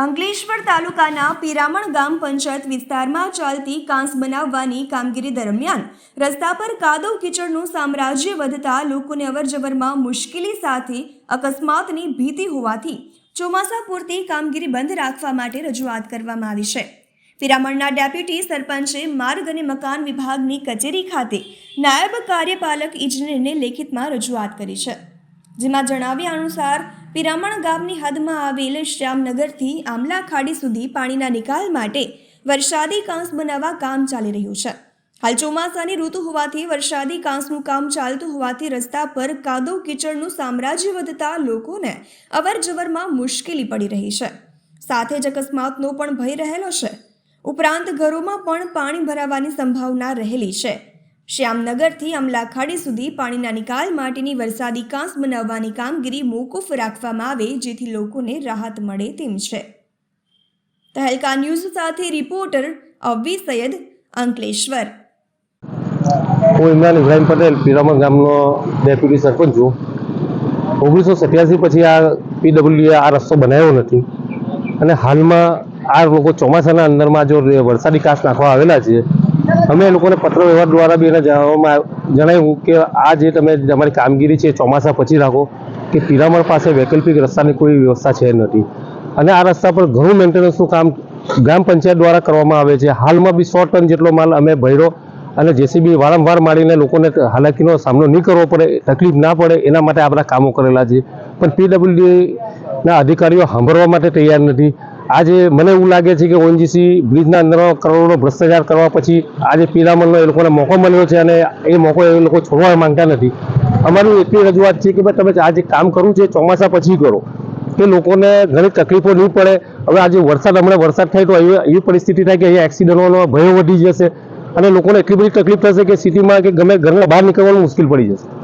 અંકલેશ્વર તાલુકાના પિરામણ ગામ પંચાયત વિસ્તારમાં ચાલતી કાંસ બનાવવાની કામગીરી દરમિયાન રસ્તા પર કાદવ કીચડનું સામ્રાજ્ય વધતા લોકોને અવરજવરમાં મુશ્કેલી સાથે અકસ્માતની ભીતિ હોવાથી ચોમાસા પૂરતી કામગીરી બંધ રાખવા માટે રજૂઆત કરવામાં આવી છે. પિરામણના ડેપ્યુટી સરપંચે માર્ગ અને મકાન વિભાગની કચેરી ખાતે નાયબ કાર્યપાલક ઇજનેરને લેખિતમાં રજૂઆત કરી છે. જેમાં જણાવ્યા અનુસાર પિરામણ ગામની હદમાં આવેલ શ્યામનગરથી આમલા ખાડી સુધી પાણીના નિકાલ માટે વરસાદી કાંસ બનાવવા કામ ચાલી રહ્યું છે. હાલ ચોમાસાની ઋતુ હોવાથી વરસાદી કાંસનું કામ ચાલતું હોવાથી રસ્તા પર કાદવ કીચડનું સામ્રાજ્ય વધતા લોકોને અવરજવરમાં મુશ્કેલી પડી રહી છે. સાથે જ અકસ્માતનો પણ ભય રહેલો છે. ઉપરાંત ઘરોમાં પણ પાણી ભરાવાની સંભાવના રહેલી છે. શ્યામનગરથી અમલાખાડી સુધી પાણીના નિકાલ માટેની વરસાદી કાંસ બનાવવાની કામગીરી મોકૂફ રાખવામાં આવે જેથી લોકોને રાહત મળે તેમ છે. તહેલકા ન્યૂઝ સાથે રિપોર્ટર અવ્વી સૈયદ અંકલેશ્વર. હું ઇમરાન ઇબ્રાહિમ પટેલ પીરામણ ગામનો ડેપ્યુટી સરપંચ છું. ઓગણીસો સત્યાસી પછી આ પીડબ્લ્યુએ આ રસ્તો બનાવ્યો નથી અને હાલમાં આ લોકો ચોમાસાના અંદરમાં જો વરસાદી કાંસ નાખવા આવેલા છે અમે લોકોને પત્ર વ્યવહાર દ્વારા બી એને જણાવવામાં જણાવ્યું કે આ જે તમે, તમારી કામગીરી છે ચોમાસા પછી રાખો, કે પિરામણ પાસે વૈકલ્પિક રસ્તાની કોઈ વ્યવસ્થા છે નથી. અને આ રસ્તા પર ઘણું મેન્ટેનન્સનું કામ ગ્રામ પંચાયત દ્વારા કરવામાં આવે છે. હાલમાં બી સો ટન જેટલો માલ અમે ભર્યો અને જેસીબી વારંવાર મારીને લોકોને હાલાકીનો સામનો નહીં કરવો પડે, તકલીફ ના પડે, એના માટે આપણા કામો કરેલા છે. પણ પીડબ્લ્યુડીના અધિકારીઓ સાંભળવા માટે તૈયાર નથી. આજે મને એવું લાગે છે કે ઓએનજીસી બ્રિજના અંદર કરોડોનો ભ્રષ્ટાચાર કરવા પછી આજે પીરામલનો એ લોકોને મોકો મળ્યો છે અને એ મોકો એ લોકો છોડવા માંગતા નથી. અમારી એટલી રજૂઆત છે કે ભાઈ તમે આ જે કામ કરવું છે ચોમાસા પછી કરો. કે લોકોને ઘણી તકલીફો નહીં પડે. હવે આજે વરસાદ, હમણાં વરસાદ થાય તો એવી પરિસ્થિતિ થાય કે અહીંયા એક્સિડન્ટોનો ભયો વધી જશે અને લોકોને એટલી બધી તકલીફ થશે કે સિટીમાં કે ગમે ઘરમાં બહાર નીકળવાનું મુશ્કેલ પડી જશે.